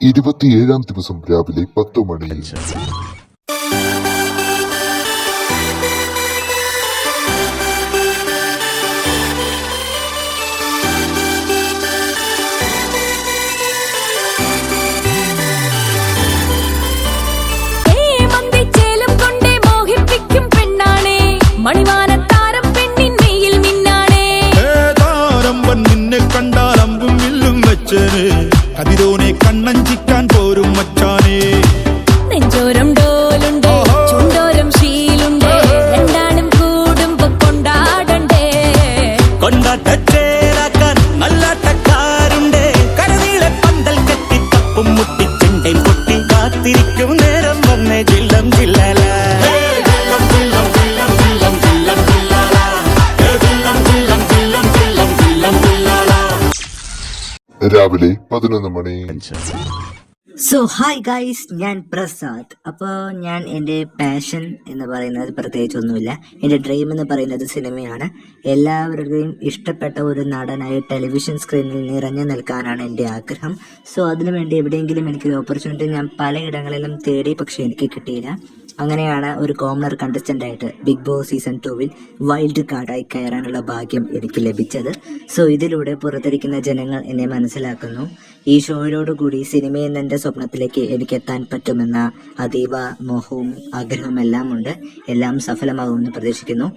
ഇരുപത്തിയേഴാം ദിവസം രാവിലെ പത്ത് മണിയിൽ നിന്നെ കണ്ടാൽ അമ്പും വില്ലും വെച്ചന്. കതിരോനെ കണ്ണഞ്ചിക്കാൻ പോരും മച്ചാനേ. നെഞ്ചോരം ഡോലുണ്ട് ചുണ്ടോരം ശീലുണ്ട്. രണ്ടാളും കൂടുമ്പോ കൊണ്ടാടണ്ടേ. കൊണ്ടാട്ടച്ചേരാക്കാൻ നല്ലാട്ടക്കാരുണ്ട് കരനീളെ പന്തൽ കെട്ടി തപ്പും മുട്ടി ചെണ്ടയും പൊട്ടി കാത്തിരിക്കും നേരം വന്നേ. ജില്ലം ജില്ലല രാവിലെ പതിനൊന്ന് മണി. സോ ഹായ് ഗൈസ് ഞാൻ പ്രസാദ്. അപ്പോൾ ഞാൻ എന്റെ പാഷൻ എന്ന് പറയുന്നത് പ്രത്യേകിച്ച് ഒന്നുമില്ല എന്റെ ഡ്രീം എന്ന് പറയുന്നത് സിനിമയാണ്. എല്ലാവരുടെയും ഇഷ്ടപ്പെട്ട ഒരു നടനായി ടെലിവിഷൻ സ്ക്രീനിൽ നിറഞ്ഞു നിൽക്കാനാണ് എന്റെ ആഗ്രഹം. സോ അതിനുവേണ്ടി എവിടെയെങ്കിലും എനിക്കൊരു ഓപ്പർച്യൂണിറ്റി ഞാൻ പലയിടങ്ങളിലും തേടി പക്ഷേ എനിക്ക് കിട്ടിയില്ല. അങ്ങനെയാണ് ഒരു കോമണർ കണ്ടസ്റ്റന്റ് ആയിട്ട് ബിഗ് ബോസ് സീസൺ ടൂവിൽ വൈൽഡ് കാർഡായി കയറാനുള്ള ഭാഗ്യം എനിക്ക് ലഭിച്ചത്. സോ ഇതിലൂടെ പുറത്തിരിക്കുന്ന ജനങ്ങൾ എന്നെ മനസ്സിലാക്കുന്നു. ഈ ഷോയിലോടുകൂടി സിനിമ എന്ന സ്വപ്നത്തിലേക്ക് എനിക്ക് എത്താൻ പറ്റുമെന്ന അതീവ മോഹവും ആഗ്രഹവും എല്ലാം ഉണ്ട്. എല്ലാം സഫലമാകുമെന്ന് പ്രതീക്ഷിക്കുന്നു.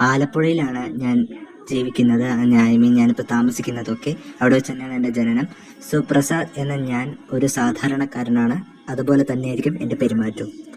ആലപ്പുഴയിലാണ് ഞാൻ ജീവിക്കുന്നത്. ഐ മീൻ ഞാനിപ്പോൾ താമസിക്കുന്നതൊക്കെ അവിടെ വെച്ച് തന്നെയാണ് എന്റെ ജനനം. സോ പ്രസാദ് എന്ന ഞാൻ ഒരു സാധാരണക്കാരനാണ്. അതുപോലെ തന്നെയായിരിക്കും എന്റെ പെരുമാറ്റവും.